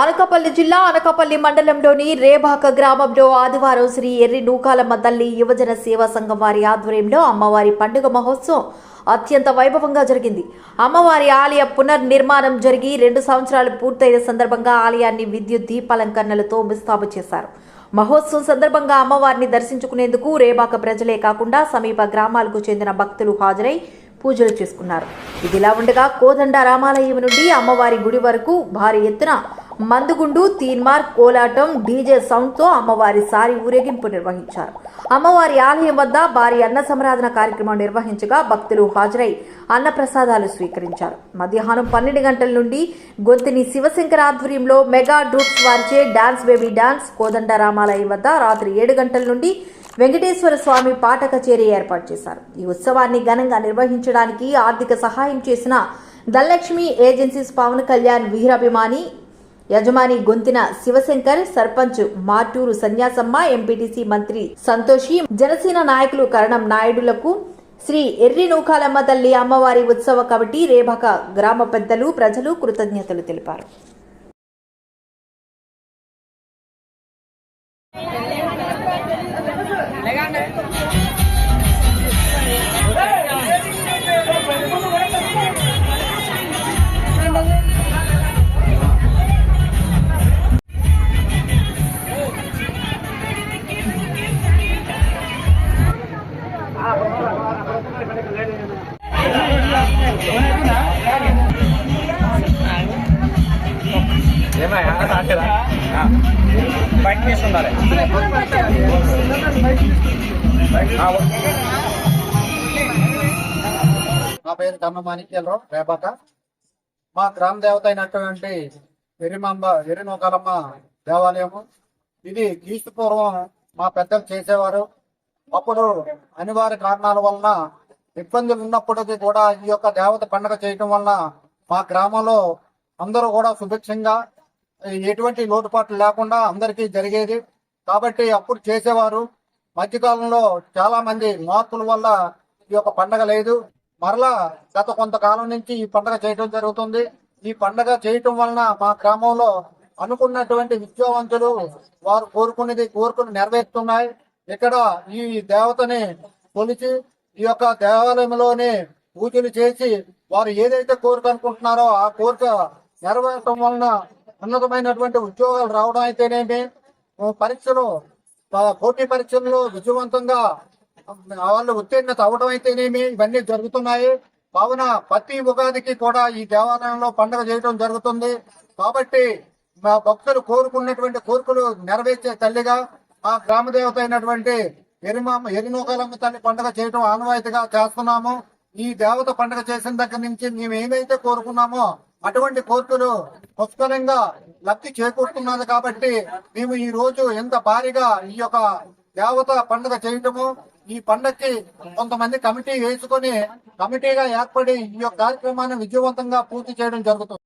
అనకాపల్లి జిల్లా అనకాపల్లి మండలంలోని రేబాక గ్రామంలో ఆదివారం శ్రీ ఎర్రి నూకాలమ్మ తల్లి యువజన సేవా సంఘం వారి ఆధ్వర్యంలో అమ్మవారి పండుగ మహోత్సవం అత్యంత వైభవంగా జరిగింది. అమ్మవారి ఆలయ పునర్నిర్మాణం జరిగి రెండు సంవత్సరాలు పూర్తయిన సందర్భంగా ఆలయాన్ని విద్యుత్ దీపాలంకరణలతో ముస్తాబు చేశారు. మహోత్సవం సందర్భంగా అమ్మవారిని దర్శించుకునేందుకు రేబాక ప్రజలే కాకుండా సమీప గ్రామాలకు చెందిన భక్తులు హాజరై పూజలు చేసుకున్నారు. ఇదిలా ఉండగా కోదండ రామాలయం నుండి అమ్మవారి గుడి వరకు భారీ ఎత్తున మందుగుండు తీన్మార్ కోలాటం డీజే సౌండ్తో అమ్మవారి సారి ఊరేగింపు నిర్వహించారు. అమ్మవారి ఆలయం వద్ద భారీ అన్న సమరాధన కార్యక్రమం నిర్వహించగా భక్తులు హాజరై అన్నప్రసాదాలు స్వీకరించారు. మధ్యాహ్నం పన్నెండు గంటల నుండి గొంతుని శివశంకర్ ఆధ్వర్యంలో మెగా డ్రూప్స్ వారిచే డాన్స్ బేబీ డాన్స్ కోదండ రామాలయం వద్ద రాత్రి ఏడు గంటల నుండి వెంకటేశ్వర స్వామి పాట కచేరీ ఏర్పాటు చేశారు. ఈ ఉత్సవాన్ని ఘనంగా నిర్వహించడానికి ఆర్థిక సహాయం చేసిన ధనలక్ష్మి ఏజెన్సీస్ పవన్ కళ్యాణ్ వీరాభిమాని యజమాని గొంతిన శివశంకర్ సర్పంచ్ మాటూరు సన్యాసమ్మ ఎంపీటీసీ మంత్రి సంతోషి జనసేన నాయకులు కరణం నాయుడులకు శ్రీ ఎర్రి నూకాలమ్మ తల్లి అమ్మవారి ఉత్సవ కమిటీ రేభక గ్రామ పెద్దలు ప్రజలు కృతజ్ఞతలు తెలిపారు. బయట తీసుకుండాలి నా పేరు కమ్మ మాణిక్యాలరావు రేపాక. మా గ్రామ దేవత అయినటువంటి ఎరిమాంబ ఎరినోకలమ్మ దేవాలయము. ఇది క్రీస్తు పూర్వం మా పెద్దలు చేసేవారు. అప్పుడు అనివార్య కారణాల వలన ఇబ్బందులు ఉన్నప్పటికీ కూడా ఈ యొక్క దేవత పండుగ చేయటం వలన మా గ్రామంలో అందరూ కూడా సుభిక్షంగా ఎటువంటి లోటుపాట్లు లేకుండా అందరికీ జరిగేది. కాబట్టి అప్పుడు చేసేవారు. మధ్యకాలంలో చాలా మంది మార్పుల వల్ల ఈ యొక్క పండగ లేదు. మరలా గత కొంతకాలం నుంచి ఈ పండగ చేయటం జరుగుతుంది. ఈ పండగ చేయటం వలన మా గ్రామంలో అనుకున్నటువంటి విద్యావంతులు వారు కోరుకునేది కోరుకుని నెరవేరుతున్నాయి. ఇక్కడ ఈ దేవతని కొలిచి ఈ యొక్క దేవాలయంలోనే పూజలు చేసి వారు ఏదైతే కోరిక అనుకుంటున్నారో ఆ కోరిక నెరవేరటం వలన ఉన్నతమైనటువంటి ఉద్యోగాలు రావడం అయితేనేమి పరీక్షలు పోటీ పరీక్షల్లో విజయవంతంగా వాళ్ళు ఉత్తీర్ణత అవడం అయితేనేమి ఇవన్నీ జరుగుతున్నాయి. కావున ప్రతి ఉగాదికి కూడా ఈ దేవాలయంలో పండుగ చేయడం జరుగుతుంది. కాబట్టి మా భక్తులు కోరుకున్నటువంటి కోరికలు నెరవేర్చే తల్లిగా ఆ గ్రామ దేవత అయినటువంటి ఎరిమా ఎరినోకాలమ్మ తల్లి పండుగ చేయడం ఆనవాయితీగా చేస్తున్నాము. ఈ దేవత పండుగ చేసిన దగ్గర నుంచి మేము ఏమైతే కోరుకున్నామో అటువంటి కోర్టులు పుష్కలంగా లబ్ధి చేకూరుతున్నది కాబట్టి మేము ఈ రోజు ఎంత భారీగా ఈ యొక్క దేవత పండుగ చేయటము ఈ పండగకి కొంతమంది కమిటీ వేసుకొని కమిటీగా ఏర్పడి ఈ యొక్క కార్యక్రమాన్ని విజయవంతంగా పూర్తి చేయడం జరుగుతుంది.